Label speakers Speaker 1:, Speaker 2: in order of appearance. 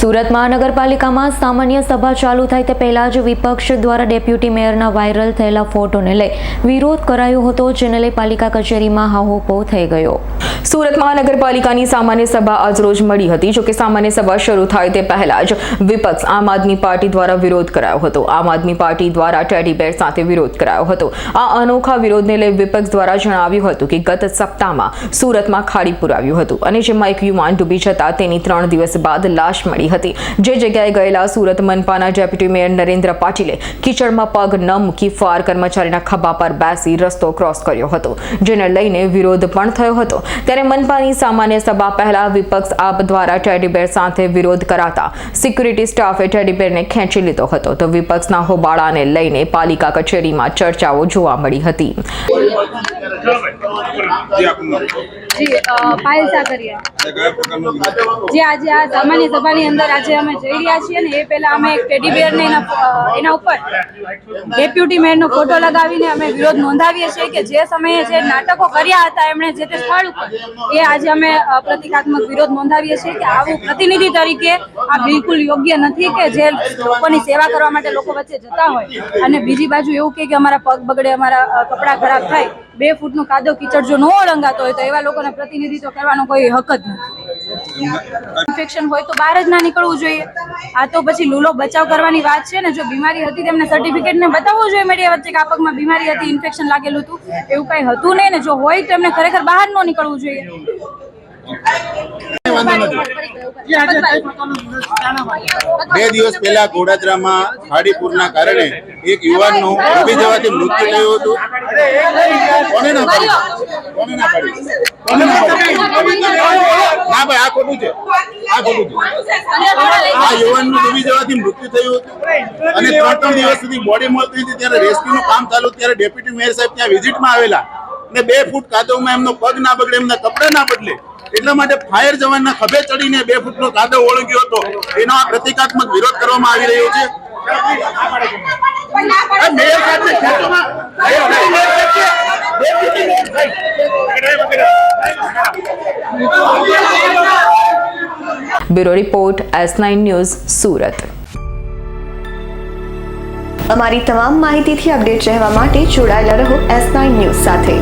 Speaker 1: સુરત મહાનગરપાલિકામાં સામાન્ય સભા ચાલુ થાય તે પહેલા જ વિપક્ષ દ્વારા ડેપ્યુટી મેયરના વાયરલ થયેલા ફોટોને લઈ વિરોધ કરાયો હતો, જેને લઈ પાલિકા કચેરીમાં હાહોપો થઈ ગયો.
Speaker 2: સુરત મહાનગરપાલિકાની સામાન્ય સભા આજરોજ મળી હતી. જોકે સામાન્ય સભા શરૂ થાય તે પહેલા જ વિપક્ષ આમ આદમી પાર્ટી દ્વારા વિરોધ કરાયો હતો. આમ આદમી પાર્ટી દ્વારા ટેડી બેર સાથે વિરોધ કરાયો હતો. આ અનોખા વિરોધને લઈ વિપક્ષ દ્વારા જણાવ્યું હતું કે ગત સપ્તાહમાં સુરતમાં ખાડી પુરાવ્યું હતું અને જેમાં એક યુવાન ડૂબી જતા તેની ત્રણ દિવસ બાદ લાશ મળી હતી. જે જગ્યાએ ગયેલા સુરત મનપાના ડેપ્યુટી મેયર નરેન્દ્ર પાટીલે કીચડમાં પગ ન મૂકી ફાર કર્મચારીના ખભા પર બેસી રસ્તો ક્રોસ કર્યો હતો, જેને લઈને વિરોધ પણ થયો હતો. ત્યારે મનપાની સામાન્ય સભા પહેલા વિપક્ષ આપ દ્વારા ટેડીબેર સાથે વિરોધ કરાતા સિક્યુરિટી સ્ટાફે ટેડીબેરને ખેંચી લીધો હતો. તો વિપક્ષના હોબાળાને લઈને પાલિકા કચેરીમાં ચર્ચાઓ જોવા મળી હતી.
Speaker 3: જે
Speaker 4: પાયલ
Speaker 3: વિરોધ?
Speaker 4: જે આજે આ સામાન્ય સભાની અંદર આજે અમે જઈ રહ્યા છીએ ને, એ પહેલા અમે એક ટેડી બેરને એના ઉપર ડેપ્યુટી મેયરનો ફોટો લગાવીને અમે વિરોધ નોંધાવીએ છીએ કે જે સમયે જે નાટકો કર્યા હતા એમણે જે તે સ્થળ ઉપર, એ આજે અમે પ્રતિકાત્મક વિરોધ નોંધાવીએ છીએ કે આવું પ્રતિનિધિ તરીકે આ બિલકુલ યોગ્ય નથી કે જે લોકોની સેવા કરવા માટે લોકો વચ્ચે જતા હોય અને બીજી બાજુ એવું કે અમારા પગ બગડે, અમારા કપડાં ખરાબ થાય બે ફૂટનું કાદવ કીચડ જો ન ઓળંગાતો હોય તો એવા લોકોને પ્રતિનિધિત્વ કરવાનો કોઈ હક જ નથી. ઇન્ફેક્શન હોય તો બહાર જ ના નીકળવું જોઈએ. આ તો પછી લૂલો બચાવ કરવાની વાત છે ને, જો બીમારી હતી તેમને સર્ટિફિકેટ ને બતાવવું જોઈએ મીડિયા વચ્ચે કે બીમારી હતી ઇન્ફેક્શન લાગેલું હતું, એવું કઈ હતું નહીં ને, જો હોય તો એમને ખરેખર બહાર ન નીકળવું જોઈએ.
Speaker 3: બે દિવસ પહેલા ઘોડાદરામાં ખાડીપુરના કારણે એક યુવાનનું ડૂબી જવાથી મૃત્યુ થયું હતું. કોને ના પાડી? કોને ના પાડી? ના ભાઈ આ ખોટું છે. આ ખોટું છે. આ યુવાનનું ડૂબી જવાથી મૃત્યુ થયું હતું. અને ત્રણ ત્રણ દિવસ સુધી બોડી મળતી હતી. ત્યારે રેસ્ક્યુનું કામ ચાલુ ત્યારે ડેપ્યુટી મેયર સાહેબ ત્યાં વિઝિટમાં આવેલા. ને બે ફૂટ કાદવમાં એમનો પગ ના બગડે એમના કપડા ના બદલે એટલા માટે ફાયર જવાનના ખભે ચડીને બે ફૂટનો કાદવ ઓળંગ્યો હતો. એનો આ પ્રતિકાત્મક વિરોધ કરવામાં આવી રહ્યો છે. Mayor.
Speaker 2: Bureau report S nine news Surat.
Speaker 5: અમારી તમામ માહિતીથી અપડેટ રહેવા માટે જોડાયેલા રહો એસ નાઇન ન્યૂઝ સાથે.